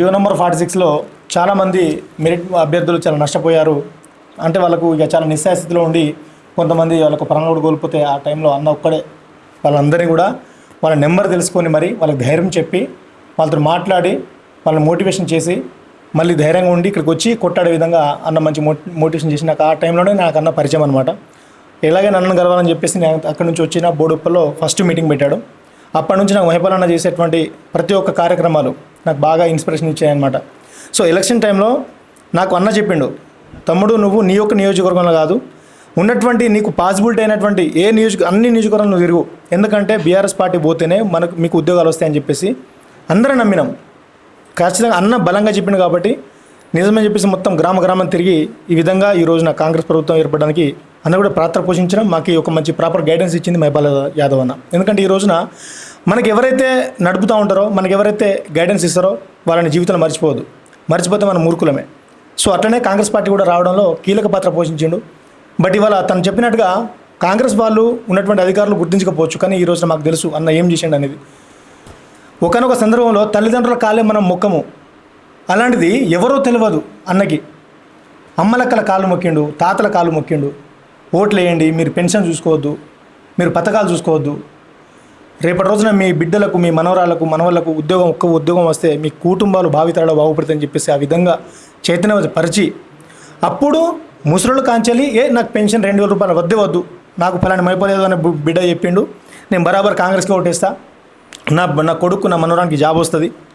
Jio number forty సిక్స్లో చాలామంది merit అభ్యర్థులు చాలా నష్టపోయారు. అంటే వాళ్ళకు ఇక చాలా నిస్సాయస్థితిలో ఉండి కొంతమంది వాళ్ళకు ప్రాణాలు కూడా కోల్పోతే ఆ టైంలో అన్న ఒక్కడే. వాళ్ళందరినీ కూడా వాళ్ళ నెంబర్ తెలుసుకొని మరి వాళ్ళకి ధైర్యం చెప్పి వాళ్ళతో మాట్లాడి వాళ్ళని మోటివేషన్ చేసి మళ్ళీ ధైర్యంగా ఉండి ఇక్కడికి వచ్చి కొట్టాడే విధంగా అన్న మంచి మోటివేషన్ చేసి నాకు ఆ టైంలోనే నాకు అన్న పరిచయం అనమాట ఇలాగే నన్ను గెలవాలని చెప్పేసి నేను అక్కడి నుంచి వచ్చిన బోడుప్పలో ఫస్ట్ మీటింగ్ పెట్టాడు. అప్పటి నుంచి నాకు మహిపాల్ చేసేటువంటి ప్రతి ఒక్క కార్యక్రమాలు నాకు బాగా ఇన్స్పిరేషన్ ఇచ్చాయన్నమాట. సో ఎలక్షన్ టైంలో నాకు అన్న చెప్పిండు తమ్ముడు నువ్వు నీ యొక్క నియోజకవర్గంలో కాదు ఉన్నటువంటి నీకు పాసిబిలిటీ అయినటువంటి ఏ నియోజక అన్ని నియోజకవర్గాలు నువ్వు తిరుగు. ఎందుకంటే బీఆర్ఎస్ పార్టీ పోతేనే మనకు మీకు ఉద్యోగాలు వస్తాయని చెప్పేసి అందరం నమ్మినాం. ఖచ్చితంగా అన్న బలంగా చెప్పిండు కాబట్టి నిజమని చెప్పేసి మొత్తం గ్రామ గ్రామం తిరిగి ఈ విధంగా ఈ రోజున కాంగ్రెస్ ప్రభుత్వం ఏర్పడడానికి అన్న కూడా పాత్ర పోషించడం మాకు ఒక మంచి ప్రాపర్ గైడెన్స్ ఇచ్చింది మైపాల్ యాదవ్ అన్న. ఎందుకంటే ఈ రోజున మనకి ఎవరైతే నడుపుతూ ఉంటారో మనకి ఎవరైతే గైడెన్స్ ఇస్తారో వాళ్ళని జీవితంలో మర్చిపోదు మర్చిపోతే మన మూర్ఖులమే. సో అట్లనే కాంగ్రెస్ పార్టీ కూడా రావడంలో కీలక పాత్ర పోషించిండు. బట్ ఇవాళ తను చెప్పినట్టుగా కాంగ్రెస్ వాళ్ళు ఉన్నటువంటి అధికారులు గుర్తించకపోవచ్చు. కానీ ఈ రోజున మాకు తెలుసు అన్న ఏం చేసిండు అనేది. ఒకనొక సందర్భంలో తల్లిదండ్రుల కాలే మనం మొక్కము అలాంటిది ఎవరో తెలియదు అన్నకి. అమ్మలక్కల కాళ్ళు మొక్కిండు తాతల కాళ్ళు మొక్కిండు. ఓట్లు వేయండి మీరు పెన్షన్ చూసుకోవద్దు మీరు పథకాలు చూసుకోవద్దు. రేపటి రోజున మీ బిడ్డలకు మీ మనవరాలకు మనవళ్ళకు ఉద్యోగం ఒక్క ఉద్యోగం వస్తే మీ కుటుంబాలు భావితరాలు బాగుపడతాయని చెప్పేసి ఆ విధంగా చైతన్య పరిచి అప్పుడు ముసలుడు కాంచెలి ఏ నాకు పెన్షన్ రెండు వేల రూపాయలు వద్దే వద్దు నాకు ఫలాని మైపోలేదు అని బిడ్డ చెప్పిండు నేను బరాబర్ కాంగ్రెస్కి ఓటేస్తా నా నా కొడుకు నా మనవరానికి జాబ్ వస్తుంది